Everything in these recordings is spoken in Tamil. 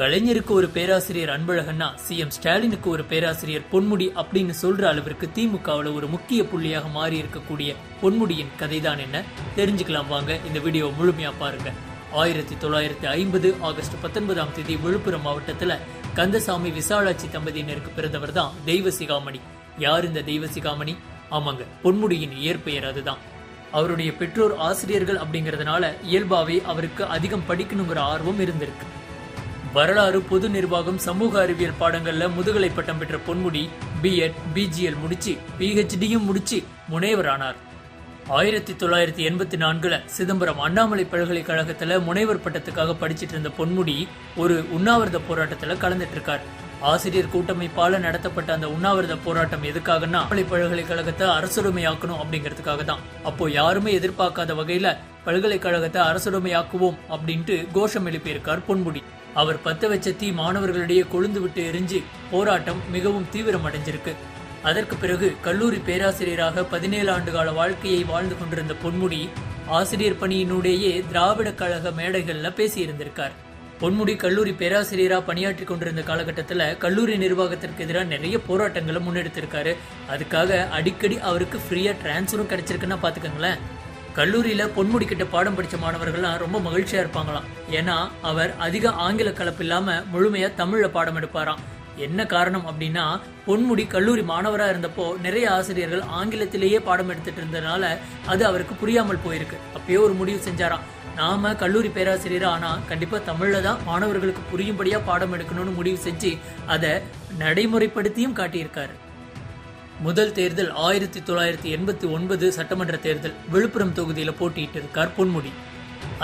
கலைஞருக்கு ஒரு பேராசிரியர் அன்பழகன்னா சிஎம் ஸ்டாலினுக்கு ஒரு பேராசிரியர் பொன்முடி அப்படின்னு சொல்ற அளவிற்கு திமுகவில் ஒரு முக்கிய புள்ளியாக மாறி இருக்கக்கூடிய பொன்முடியின் கதைதான் என்ன? தெரிஞ்சுக்கலாம் வாங்க. இந்த வீடியோ முழுமையா பாருங்க. ஆயிரத்தி தொள்ளாயிரத்தி ஐம்பது ஆகஸ்ட் பத்தொன்பதாம் தேதி விழுப்புரம் மாவட்டத்துல கந்தசாமி விசாலாட்சி தம்பதியினருக்கு பிறந்தவர் தான் தெய்வ சிகாமணி யார் இந்த தெய்வ சிகாமணி ஆமாங்க பொன்முடியின் இயற்பெயர் அதுதான். அவருடைய பெற்றோர் ஆசிரியர்கள் அப்படிங்கறதுனால இயல்பாவே அவருக்கு அதிகம் படிக்கணுங்கிற ஆர்வம் இருந்திருக்கு. வரலாறு பொது நிர்வாகம் சமூக அறிவியல் பாடங்கள்ல முதுகலை பட்டம் பெற்ற பொன்முடி பிஎட் பிஜிஎல் முடிச்சு பிஹெச்டியும் முடிச்சு முனைவர் ஆனார். ஆயிரத்தி தொள்ளாயிரத்தி எண்பத்தி நான்குல சிதம்பரம் அண்ணாமலை பல்கலைக்கழகத்துல முனைவர் பட்டத்துக்காக படிச்சிட்டு இருந்த பொன்முடி ஒரு உண்ணாவிரத போராட்டத்துல கலந்துட்டு இருக்கார். ஆசிரியர் கூட்டமைப்பால நடத்தப்பட்ட அந்த உண்ணாவிரத போராட்டம் எதுக்காகன்னா அண்ணாமலை பல்கலைக்கழகத்தை அரசுடைமையாக்கணும் அப்படிங்கிறதுக்காக தான் அப்போ யாருமே எதிர்பார்க்காத வகையில பல்கலைக்கழகத்தை அரசுடைமையாக்குவோம் அப்படின்ட்டு கோஷம் எழுப்பியிருக்கார் பொன்முடி. அவர் பத்த வச்ச தீ மாணவர்களிடையே கொழுந்து விட்டு எரிஞ்சு போராட்டம் மிகவும் தீவிரம் அடைஞ்சிருக்கு அதற்கு பிறகு கல்லூரி பேராசிரியராக பதினேழு ஆண்டு கால வாழ்க்கையை வாழ்ந்து கொண்டிருந்த பொன்முடி ஆசிரியர் பணியினுடையே திராவிட கழக மேடைகள்ல பேசியிருந்திருக்கார். பொன்முடி கல்லூரி பேராசிரியரா பணியாற்றி கொண்டிருந்த காலகட்டத்துல கல்லூரி நிர்வாகத்திற்கு எதிராக நிறைய போராட்டங்களை முன்னெடுத்திருக்காரு. அதுக்காக அடிக்கடி அவருக்கு ஃப்ரீயா டிரான்ஸ்ஃபரும் கிடைச்சிருக்குன்னா பாத்துக்கோங்களேன். கல்லூரியில பொன்முடி கிட்ட பாடம் படிச்ச மாணவர்கள்லாம் ரொம்ப மகிழ்ச்சியா இருப்பாங்களாம். ஏன்னா அவர் அதிக ஆங்கில கலப்பு இல்லாம முழுமையா தமிழ்ல பாடம் எடுப்பாராம். என்ன காரணம் அப்படின்னா பொன்முடி கல்லூரி மாணவரா இருந்தப்போ நிறைய ஆசிரியர்கள் ஆங்கிலத்திலேயே பாடம் எடுத்துட்டு இருந்ததுனால அது அவருக்கு புரியாமல் போயிருக்கு. அப்பயே ஒரு முடிவு செஞ்சாராம். நாம கல்லூரி பேராசிரியர் ஆனா கண்டிப்பா தமிழ்ல தான் மாணவர்களுக்கு புரியும்படியா பாடம் எடுக்கணும்னு முடிவு செஞ்சு அதை நடைமுறைப்படுத்தியும் காட்டியிருக்காரு. முதல் தேர்தல் ஆயிரத்தி தொள்ளாயிரத்தி எண்பத்தி ஒன்பது சட்டமன்ற தேர்தல் விழுப்புரம் தொகுதியில போட்டியிட்டு இருக்கார் பொன்முடி.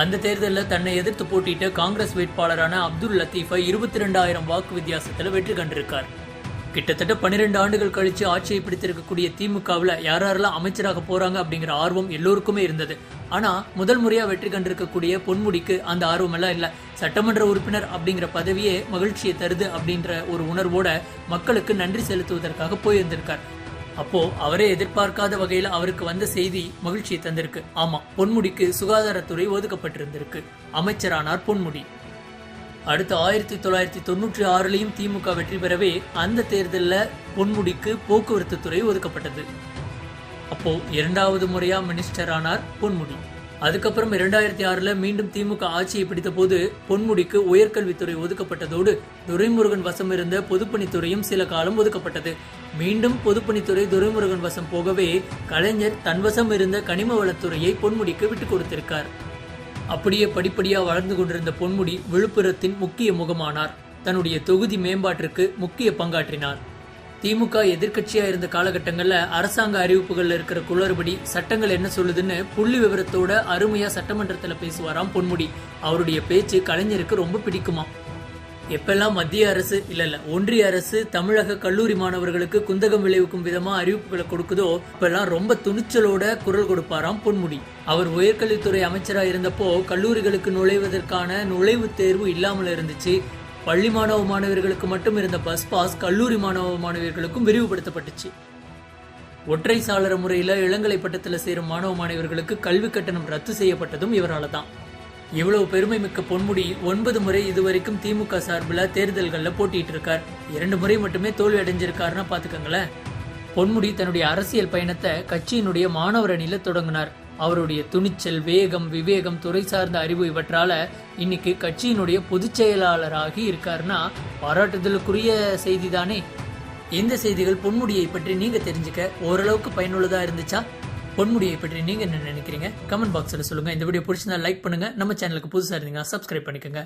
அந்த தேர்தலில் தன்னை எதிர்த்து போட்டியிட்ட காங்கிரஸ் வேட்பாளரான அப்துல் லத்தீஃபை இருபத்தி ரெண்டாயிரம் வாக்கு வித்தியாசத்தில் வெற்றி கண்டிருக்கார். கிட்டத்தட்ட பன்னிரெண்டு ஆண்டுகள் கழிச்சு ஆட்சியை பிடித்திருக்கக்கூடிய திமுகவில் யார் யாரெல்லாம் அமைச்சராக போறாங்க அப்படிங்கிற ஆர்வம் எல்லோருக்குமே இருந்தது. ஆனா முதல் முறையாக வெற்றி கண்டிருக்கக்கூடிய பொன்முடிக்கு அந்த ஆர்வம் எல்லாம் சட்டமன்ற உறுப்பினர் அப்படிங்கிற பதவியே மகிழ்ச்சியை தருது அப்படின்ற ஒரு உணர்வோட மக்களுக்கு நன்றி செலுத்துவதற்காக போயிருந்திருக்கார். அப்போ அவரே எதிர்பார்க்காத வகையில அவருக்கு வந்த செய்தி மகிழ்ச்சியை தந்திருக்கு. ஆமா பொன்முடிக்கு சுகாதாரத்துறை ஒதுக்கப்பட்டிருந்திருக்கு. அமைச்சரானார் பொன்முடி. அடுத்து ஆயிரத்தி தொள்ளாயிரத்தி தொண்ணூற்றி ஆறுலயும் திமுக வெற்றி பெறவே அந்த தேர்தலில் பொன்முடிக்கு போக்குவரத்து துறை ஒதுக்கப்பட்டது. அப்போ இரண்டாவது முறையா மினிஸ்டர் ஆனார் பொன்முடி. அதுக்கப்புறம் இரண்டாயிரத்தி ஆறுல மீண்டும் திமுக ஆட்சியை பிடித்த போது பொன்முடிக்கு உயர்கல்வித்துறை ஒதுக்கப்பட்டதோடு துரைமுருகன் வசம் இருந்த பொதுப்பணித்துறையும் சில காலம் ஒதுக்கப்பட்டது. மீண்டும் பொதுப்பணித்துறை துரைமுருகன் வசம் போகவே கலைஞர் தன்வசம் இருந்த கனிம வளத்துறையை பொன்முடிக்கு விட்டுக் கொடுத்திருக்கார். அப்படியே படிப்படியாக வளர்ந்து கொண்டிருந்த பொன்முடி விழுப்புரத்தின் முக்கிய முகமானார். தன்னுடைய தொகுதி மேம்பாட்டிற்கு முக்கிய பங்காற்றினார். திமுக எதிர்கட்சியா இருந்த காலகட்டங்கள்ல அரசாங்க அறிவிப்புகள்ல இருக்கிற குளறுபடி சட்டங்கள் என்ன சொல்லுதுன்னு புள்ளி விவரத்தோட அருமையா சட்டமன்றத்துல பேசுவாராம் பொன்முடி. அவருடைய பேச்சு கலைஞருக்கு ரொம்ப பிடிக்குமா? எப்பெல்லாம் மத்திய அரசு இல்ல இல்ல ஒன்றிய அரசு தமிழக கல்லூரி மாணவர்களுக்கு குந்தகம் விளைவிக்கும் விதமா அறிவிப்புகளை கொடுக்குதோ இப்பெல்லாம் ரொம்ப துணிச்சலோட குரல் கொடுப்பாராம் பொன்முடி. அவர் உயர்கல்வித்துறை அமைச்சரா இருந்தப்போ கல்லூரிகளுக்கு நுழைவதற்கான நுழைவுத் தேர்வு இல்லாமல் இருந்துச்சு. பள்ளி மாணவ மாணவர்களுக்கு மட்டும் இருந்த பஸ் பாஸ் கல்லூரி மாணவ மாணவியர்களுக்கும் விரிவுபடுத்தப்பட்டுச்சு. ஒற்றை சாளர முறையில இளங்கலை பட்டத்தில் சேரும் மாணவ மாணவர்களுக்கு கல்வி கட்டணம் ரத்து செய்யப்பட்டதும் இவரால் தான் இவ்வளவு பெருமை மிக்க பொன்முடி ஒன்பது முறை இதுவரைக்கும் திமுக சார்பில் தேர்தல்களில் போட்டிட்டு இருக்கார். இரண்டு முறை மட்டுமே தோல்வி அடைஞ்சிருக்காருன்னா பாத்துக்கோங்களேன். பொன்முடி தன்னுடைய அரசியல் பயணத்தை கட்சியினுடைய மாணவர் அணியில தொடங்கினார். அவருடைய துணிச்சல் வேகம் விவேகம் துறை சார்ந்த அறிவு இவற்றால இன்னைக்கு கட்சியினுடைய பொதுச் செயலாளராகி இருக்காருன்னா பாராட்டுதலுக்குரிய செய்தி தானே எந்த செய்திகள் பொன்முடியை பற்றி நீங்க தெரிஞ்சுக்க ஓரளவுக்கு பயனுள்ளதா இருந்துச்சா? பொன்முடியை பற்றி நீங்க என்ன நினைக்கிறீங்க? கமெண்ட் பாக்ஸ்ல சொல்லுங்க. இந்த வீடியோ பிடிச்சிருந்தா லைக் பண்ணுங்க. நம்ம சேனலுக்கு புதுசா இருந்தீங்கன்னா சப்ஸ்கிரைப் பண்ணிக்கோங்க.